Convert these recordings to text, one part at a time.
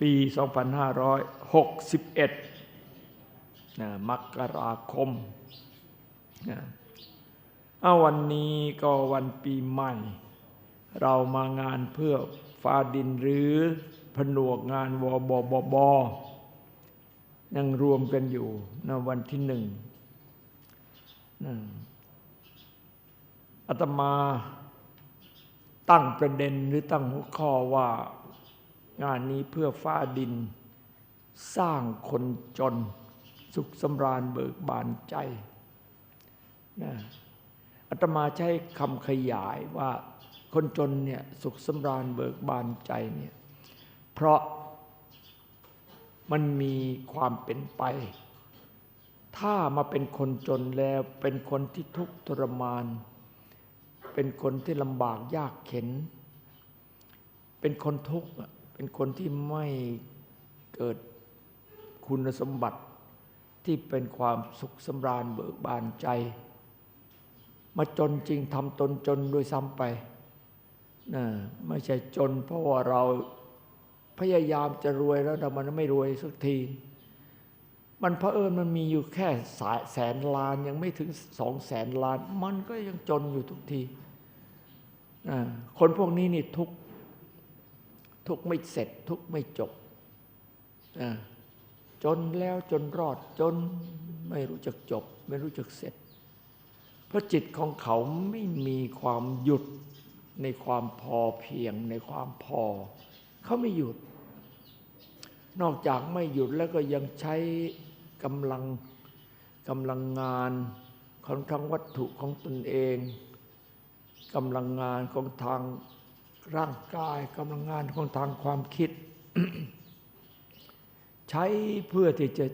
ปี 2561นะมกราคมนะเอาวันนี้ก็วันปีใหม่ เรามางานเพื่อฟ้าดินหรือผนวกงานวบบบยังรวมกันอยู่นะวันที่หนึ่งนะอาตมาตั้งประเด็นหรือตั้งหัวข้อว่า งานนี้เพื่อฟ้าดิน สร้างคนจน สุขสำราญเบิกบานใจนะอาตมาใช้คำขยายว่าคนจนเนี่ยสุขสำราญเบิกบานใจเนี่ยเพราะมันมีความเป็นไป ถ้ามาเป็นคนจนแล้วเป็นคนที่ทุกข์ทรมาน เป็นคนที่ลำบากยากเข็น เป็นคนทุกข์ เป็นคนที่ไม่เกิดคุณสมบัติที่เป็นความสุขสำราญเบิกบานใจ มาจนจริงทำตนจนด้วยซ้ำไปนะไม่ใช่จน เพราะว่าเราพยายามจะรวยแล้วแต่มันไม่รวยสักที มันเพอเอิญมันมีอยู่แค่สายแสนล้านยังไม่ถึงสองแสนล้าน มันก็ยังจนอยู่ทุกที คนพวกนี้นี่ทุก ทุกไม่เสร็จ ทุกไม่จบ จนแล้วจนรอดจนไม่รู้จักจบ ไม่รู้จักเสร็จ เพราะจิตของเขาไม่มีความหยุดในความพอเพียงในความพอ เขาไม่หยุด นอกจากไม่หยุดแล้วก็ยังใช้กำลังกำลังงานของทางวัตถุของตนเองกำลังงานของทาง ร่างกายกำลังงานของทางความคิด ใช้เพื่อที่จะ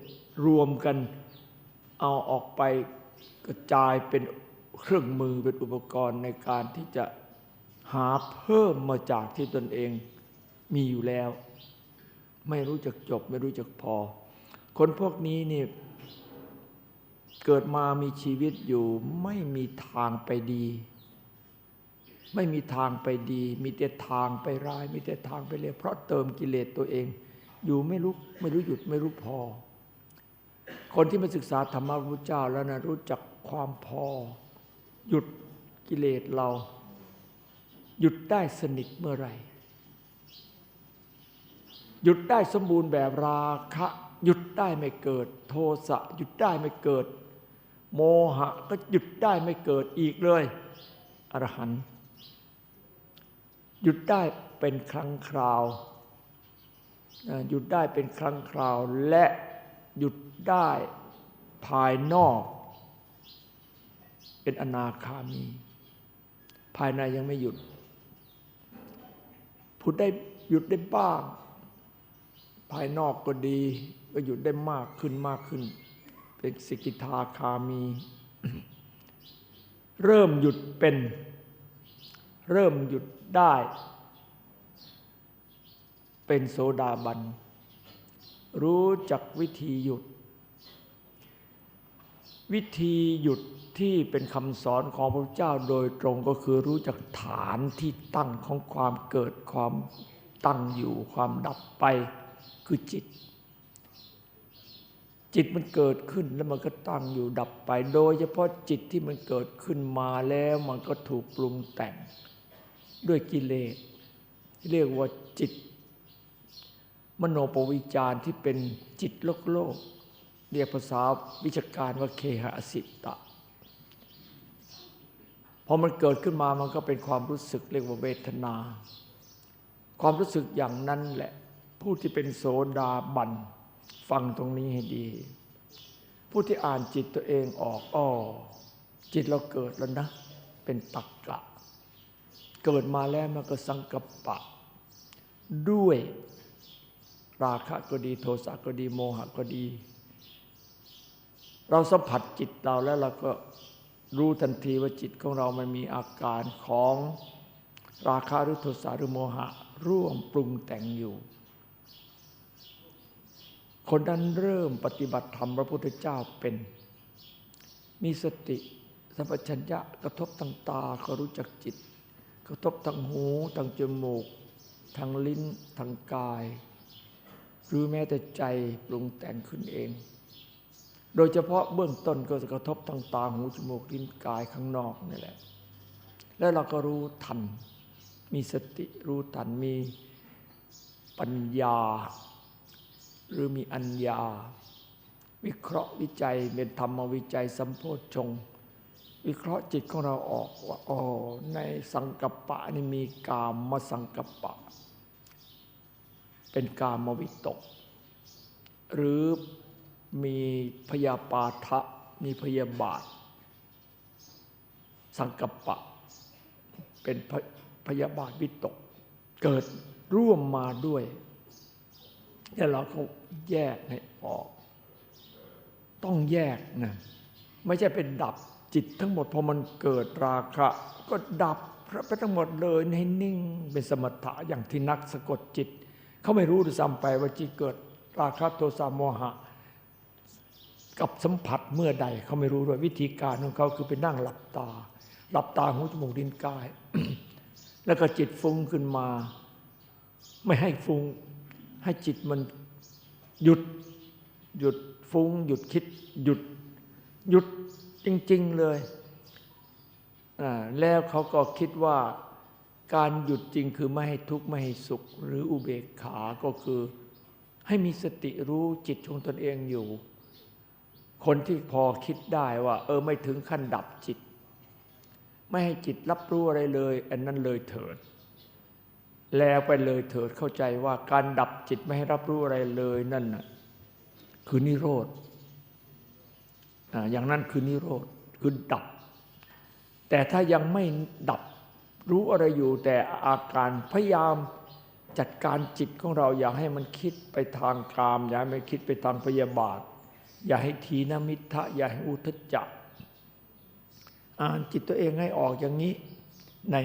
รวมกันเอาออกไปกระจายเป็นเครื่องมือเป็นอุปกรณ์ในการที่จะหาเพิ่มมาจากที่ตนเองมีอยู่แล้ว ไม่รู้จักจบไม่รู้จักพอ คนพวกนี้นี่เกิดมามีชีวิตอยู่ไม่มีทางไปดี ไม่มีทางไปดี มีแต่ทางไปร้าย มีแต่ทางไปเลวเพราะเติมกิเลสตัวเอง อยู่ไม่รู้ไม่รู้หยุดไม่รู้พอ คนที่มาศึกษาธรรมะพระเจ้าแล้วนะรู้จักความพอ หยุดกิเลสเรา หยุดได้สนิทเมื่อไรหยุดได้สมบูรณ์แบบราคะ หยุดได้ไม่เกิด โทสะหยุดได้ไม่เกิด โมหะก็หยุดได้ไม่เกิดอีกเลยอรหันต์ หยุดได้เป็นครั้งคราวหยุดได้เป็นครั้งคราว และหยุดได้ภายนอก เป็นอนาคามี ภายในยังไม่หยุดพูดได้หยุดได้บ้าง ภายนอกก็ดี ก็หยุดได้มากขึ้นมากขึ้น เป็นสิกิทาคามี เริ่มหยุดเป็น เริ่มหยุด ได้ เป็นโสดาบัน รู้จักวิธีหยุด วิธีหยุดที่เป็นคำสอนของพระเจ้าโดยตรงก็คือรู้จักฐานที่ตั้งของความเกิดความตั้งอยู่ความดับไปคือจิต จิตมันเกิดขึ้นแล้วมันก็ตั้งอยู่ดับไป โดยเฉพาะจิตที่มันเกิดขึ้นมาแล้วมันก็ถูกปรุงแต่ง ด้วยกิเลสเรียกว่าจิต มโนปวิจารที่เป็นจิตโลกโลก เรียกภาษาวิชาการว่าเคหสิตะพอมันเกิดขึ้นมามันก็เป็นความรู้สึกเรียกว่าเวทนา ความรู้สึกอย่างนั้นแหละ ผู้ที่เป็นโสดาบันฟังตรงนี้ให้ดี ผู้ที่อ่านจิตตัวเองออกอ้อจิตเราเกิดแล้วนะ เป็นตักกะ เกิดมาแล้วมันก็สังกัปปะ ด้วยราคะก็ดีโทสะก็ดีโมหะก็ดี เราสัมผัสจิตเราแล้วเราก็รู้ทันทีว่าจิตของเรามันมีอาการของราคาหรือโทสะหรือโมหะ ร่วมปรุงแต่งอยู่ คนนั้นเริ่มปฏิบัติธรรมพระพุทธเจ้าเป็น มีสติสัมปชัญญะกระทบทางตาก็รู้จักจิต กระทบทางหูทางจมูก ทางลิ้น ทางกาย หรือแม้แต่ใจปรุงแต่งขึ้นเอง โดยเฉพาะเบื้องต้นก็จะกระทบทางตาหูจมูกลิ้นกายข้างนอกนี่แหละ แล้วเราก็รู้ทัน มีสติรู้ทันมีปัญญา หรือมีอัญญา วิเคราะห์วิจัยเป็นธรรมวิจัยสัมโพชฌงค์ วิเคราะห์จิตของเราออกว่าอ๋อในสังกัปปะนี่มีกามมาสังกัปปะ เป็นกามวิตก หรือมีพยาปาทะมีพยาบาท สังกัปปะ เป็นพพยาบาทวิตก เกิดร่วมมาด้วยแล้วเราก็แยกให้ออก ต้องแยกนะไม่ใช่เป็นดับ จิตทั้งหมดพอมันเกิดราคะ ก็ดับพระไปทั้งหมดเลยให้นิ่งเป็นสมถะอย่างที่นักสะกดจิต เขาไม่รู้ด้วยซ้ำไปว่าจิตเกิดราคะโทสะโมหะ กับสัมผัสเมื่อใดเขาไม่รู้ด้วยวิธีการของเขาคือไปนั่งหลับตา หลับตาหูจมูกดินกาย แล้วก็จิตฟุ้งขึ้นมา ไม่ให้ฟุ้งให้จิตมันหยุดหยุดฟุ้ง หยุดคิดหยุดหยุด จริง ๆ เลยแล้วเขาก็คิดว่าการหยุดจริงคือไม่ให้ทุกข์ไม่ให้สุข หรืออุเบกขาก็คือ ให้มีสติรู้จิตของตนเองอยู่ คนที่พอคิดได้ว่า เออไม่ถึงขั้นดับจิต ไม่ให้จิตรับรู้อะไรเลย อันนั้นเลยเถิด แล้วไปเลยเถิดเข้าใจว่าการดับจิตไม่ให้รับรู้อะไรเลยนั่นน่ะคือนิโรธ อย่างนั้นคือนิโรธคือดับ แต่ถ้ายังไม่ดับรู้อะไรอยู่แต่อาการพยายามจัดการจิตของเราอย่าให้มันคิดไปทางกาม อย่าให้มันคิดไปทางพยาบาท อย่าให้ทีนมิทะอย่าให้อุทจจะอ่านจิตตัวเองให้ออกอย่างนี้ ใน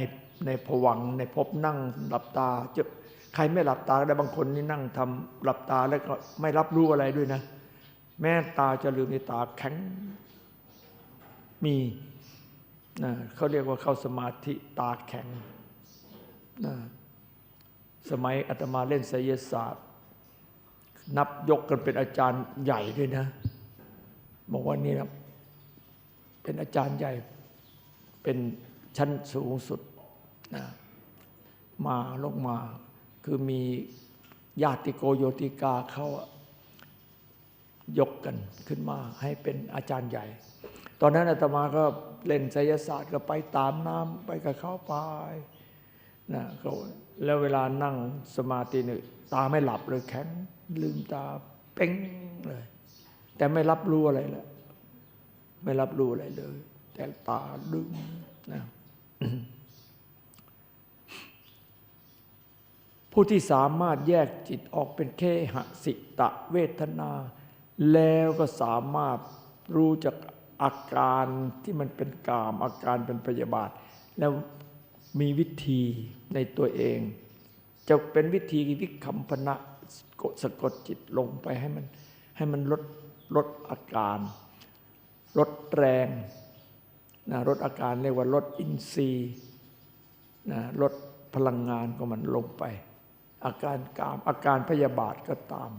ในผวังในภพนั่งหลับตาจะใครไม่หลับตาได้บางคนนี่นั่งทำหลับตาแล้วก็ไม่รับรู้อะไรด้วยนะ แม้ตาจะลืมในตาแข็งมีนะเขาเรียกว่าเข้าสมาธิตาแข็งนะสมัยอาตมาเล่นไสยศาสตร์ นับยกกันเป็นอาจารย์ใหญ่ด้วยนะ บอกว่านี่นะเป็นอาจารย์ใหญ่เป็นชั้นสูงสุดนะมาลงมา คือมีญาติโกโยติกาเขาอะ ยกกันขึ้นมาให้เป็นอาจารย์ใหญ่ ตอนนั้นอาตมาก็เล่นไสยศาสตร์ก็ไปตามน้ำไปกับเขาไปนะเขาแล้วเวลานั่งสมาธินี่ตาไม่หลับเลยแข็งลืมตาเป้งเลย แต่ไม่รับรู้อะไรแล้วไม่รับรู้อะไรเลย แต่ตาดึงนะผู้ที่สามารถแยกจิตออกเป็นเคหสิตะเวทนา แล้วก็สามารถรู้จากอาการที่มันเป็นกาม อาการเป็นพยาบาท แล้วมีวิธีในตัวเอง จะเป็นวิธีวิคัมพนะสะกดจิตลงไปให้มันให้มันลดลดอาการ ลดแรงนะลดอาการเรียกว่าลดอินทรีย์นะลดพลังงานของมันลงไป อาการกามอาการพยาบาทก็ตาม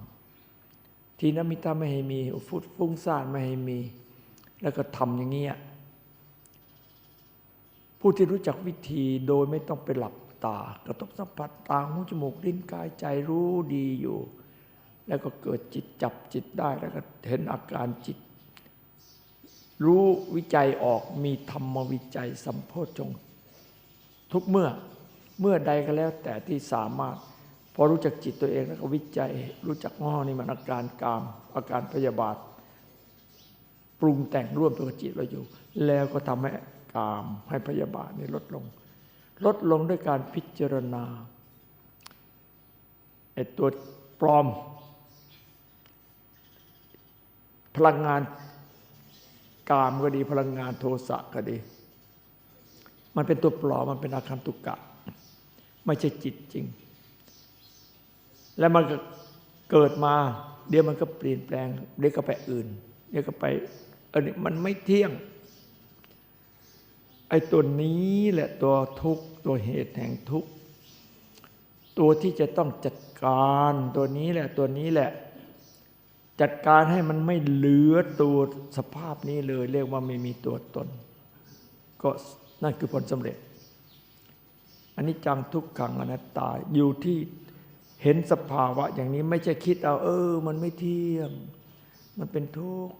ทีนมิตาไม่ให้มีฟุดฟุ้งซ่านไม่ให้มี แล้วก็ทำอย่างเงี้ยผู้ที่รู้จักวิธีโดยไม่ต้องไปหลับตากระทบสัมผัสตาหูจมูกลิ้นกายใจรู้ดีอยู่ แล้วก็เกิดจิตจับจิตได้แล้วก็เห็นอาการจิต รู้วิจัยออกมีธรรมวิจัยสัมโพชฌงค์ทุกเมื่อเมื่อใดก็แล้วแต่ที่สามารถ พอรู้จักจิตตัวเองแล้วก็วิจัย รู้จักง้อนี่มันอาการกาม อาการพยาบาท ปรุงแต่งร่วมตัวจิตเราอยู่ แล้วก็ทำให้กามให้พยาบาทนี่ลดลง ลดลงด้วยการพิจารณาไอ้ตัวปลอม พลังงานกามก็ดีพลังงานโทสะก็ดี มันเป็นตัวปลอมมันเป็นอาคันตุกะ ไม่ใช่จิตจริง แล้วมันก็เกิดมา เดี๋ยวมันก็เปลี่ยนแปลง เดี๋ยวก็ไปอื่น เดี๋ยวก็ไปออนี่มันไม่เที่ยง ไอ้ตัวนี้แหละตัวทุกตัวเหตุแห่งทุกตัวตัวที่จะต้องจัดการตัวนี้แหละตัวนี้แหละ จัดการให้มันไม่เหลือตัวสภาพนี้เลย เรียกว่าไม่มีตัวตน ก็นั่นคือผลสำเร็จอันนี้จังทุกขังอนัตตาอยู่ที่ เห็นสภาวะอย่างนี้ไม่ใช่คิดเอาเออ มันไม่เที่ยง มันเป็นทุกข์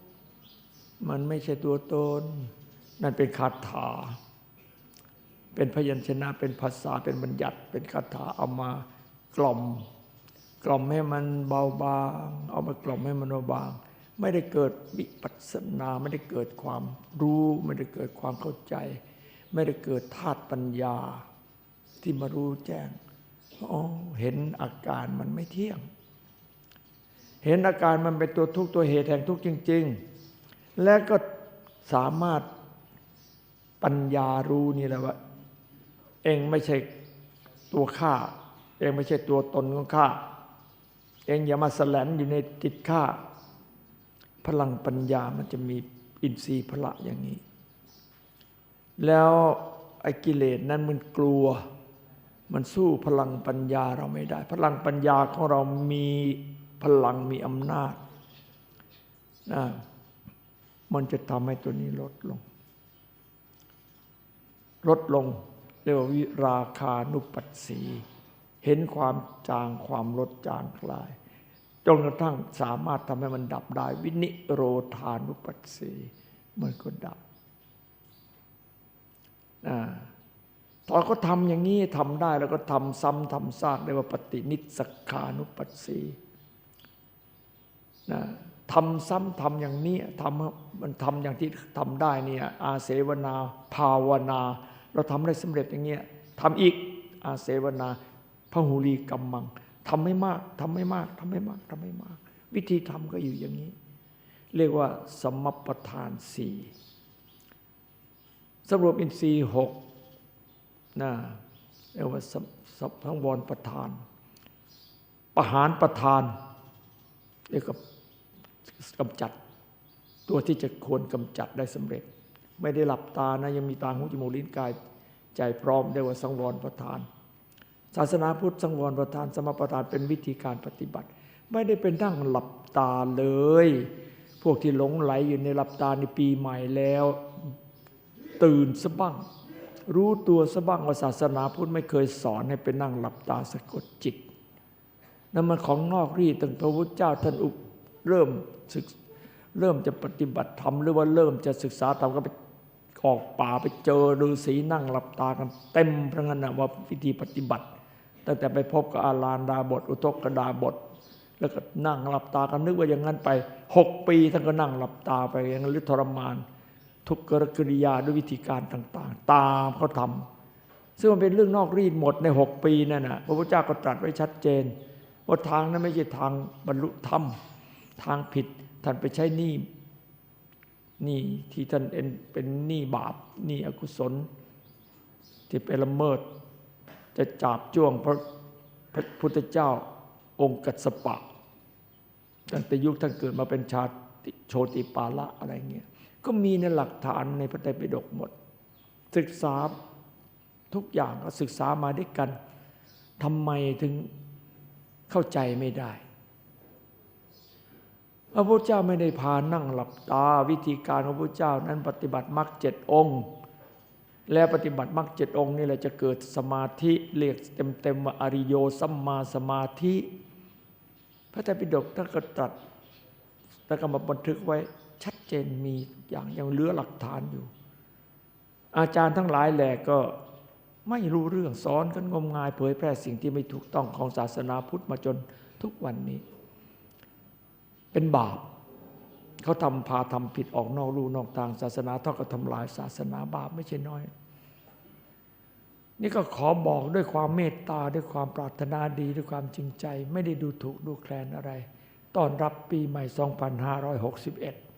มันไม่ใช่ตัวตน นั่นเป็นคาถา เป็นพยัญชนะ เป็นภาษา เป็นบัญญัติ เป็นคาถาเอามากล่อม กล่อมให้มันเบาบาง เอามากล่อมให้มันเบาบาง ไม่ได้เกิดวิปัสสนา ไม่ได้เกิดความรู้ ไม่ได้เกิดความเข้าใจ ไม่ได้เกิดธาตุปัญญาที่มารู้แจ้ง อ๋อเห็นอาการมันไม่เที่ยง เห็นอาการมันเป็นตัวทุกตัวเหตุแห่งทุกจริง ๆ และก็สามารถปัญญารู้นี่แหละว่า เองไม่ใช่ตัวข้าเองไม่ใช่ตัวตนของข้าเองอย่ามาแสลนอยู่ในจิตข้าพลังปัญญามันจะมีอินทรีย์พละอย่างนี้ แล้วไอ้กิเลสนั้นมันกลัว มันสู้พลังปัญญาเราไม่ได้ พลังปัญญาของเรามีพลังมีอำนาจนะมันจะทำให้ตัวนี้ลดลง ลดลงเรียกว่าวิราคานุปัสสี เห็นความจางความลดจางคลาย จนกระทั่งสามารถทำให้มันดับได้ วินิโรธานุปัสสี มันก็ดับ ตอนเขาทำอย่างนี้ทำได้แล้วก็ทำซ้ำทำซากเรียกว่าปฏินิสขานุปัสสีนะทำซ้ำทำอย่างนี้ทำมันทำอย่างที่ทำได้เนี่ยอาเสวนาภาวนา เราทำได้สำเร็จอย่างเงี้ยทำอีกอาเสวนาพหูรีกรรมังทำไม่มากทำไม่มากทำไม่มากทำไม่มาก วิธีทำก็อยู่อย่างนี้ เรียกว่าสมปทานสี่สรวมอินทรีย์หก นะเรียกว่าสัพทั้งวรประธาน ประหารประธานเรียกว่ากำจัด ตัวที่จะควรกำจัดได้สำเร็จ ไม่ได้หลับตานะยังมีตาหูจมูกลิ้นกายใจพร้อมเรียกว่าสังวรประธาน ศาสนาพุทธสังวรประธาน สมประธานเป็นวิธีการปฏิบัติ ไม่ได้เป็นนั่งหลับตาเลย พวกที่หลงไหลอยู่ในหลับตาในปีใหม่แล้ว ตื่นสะบ้าง รู้ตัวสบ้างว่าศาสนาพุทธไม่เคยสอนให้ไปนั่งหลับตาสะกดจิตนั่นมันของนอกรีตั้งพระพุทธเจ้าท่านอุเริ่มศึกเริ่มจะปฏิบัติธรรมหรือว่าเริ่มจะศึกษาธรรมก็ไปออกป่าไปเจอฤาษีนั่งหลับตากันเต็มพระงันว่าวิธีปฏิบัติ ตั้งแต่ไปพบกับอาลานดาบท อุทกกดาบท แล้วก็นั่งหลับตากันนึกว่าอย่างนั้นไปหกปีท่านก็นั่งหลับตาไปอย่างนั้นหรือทรมาน ทุกกรกิริยาด้วยวิธีการต่าง ๆ ตามเขาทำซึ่งมันเป็นเรื่องนอกรีดหมดในหกปีนั่นนะพระพุทธเจ้าก็ตรัสไว้ชัดเจน ว่าทางนั้นไม่ใช่ทางบรรลุธรรม ทางผิดท่านไปใช้หนี้หนี้ที่ท่านเป็นหนี้บาปหนี้อกุศล ที่ไปละเมิด จะจับจ้วงพระพระพุทธเจ้าองค์กัสปะตั้งแต่ยุคท่านเกิดมาเป็นชาติโชติปาละอะไรเงี้ย ก็มีในหลักฐานในพระไตรปิฎกหมด ศึกษาทุกอย่างก็ศึกษามาด้วยกันทำไมถึงเข้าใจไม่ได้พระพุทธเจ้าไม่ได้พานั่งหลับตาวิธีการของพระพุทธเจ้านั้นปฏิบัติมรรคเจ็ดองค์ และปฏิบัติมรรคเจ็ดองค์นี่แหละจะเกิดสมาธิเรียกเต็มๆว่าอริโยสัมมาสมาธิ พระไตรปิฎกท่านก็ตรัสแล้วก็มาบันทึกไว้ ชัดเจนมีอย่างยังเหลือหลักฐานอยู่ อาจารย์ทั้งหลายแหละก็ไม่รู้เรื่องสอนกันงมงายเผยแพร่สิ่งที่ไม่ถูกต้องของศาสนาพุทธมาจนทุกวันนี้ เป็นบาปเขาทำพาทำผิดออกนอกรูนอกทางศาสนาเท่ากับทำลายศาสนาบาปไม่ใช่น้อย นี่ก็ขอบอกด้วยความเมตตาด้วยความปรารถนาดีด้วยความจริงใจ ไม่ได้ดูถูกดูแคลนอะไรต้อนรับปีใหม่ 2561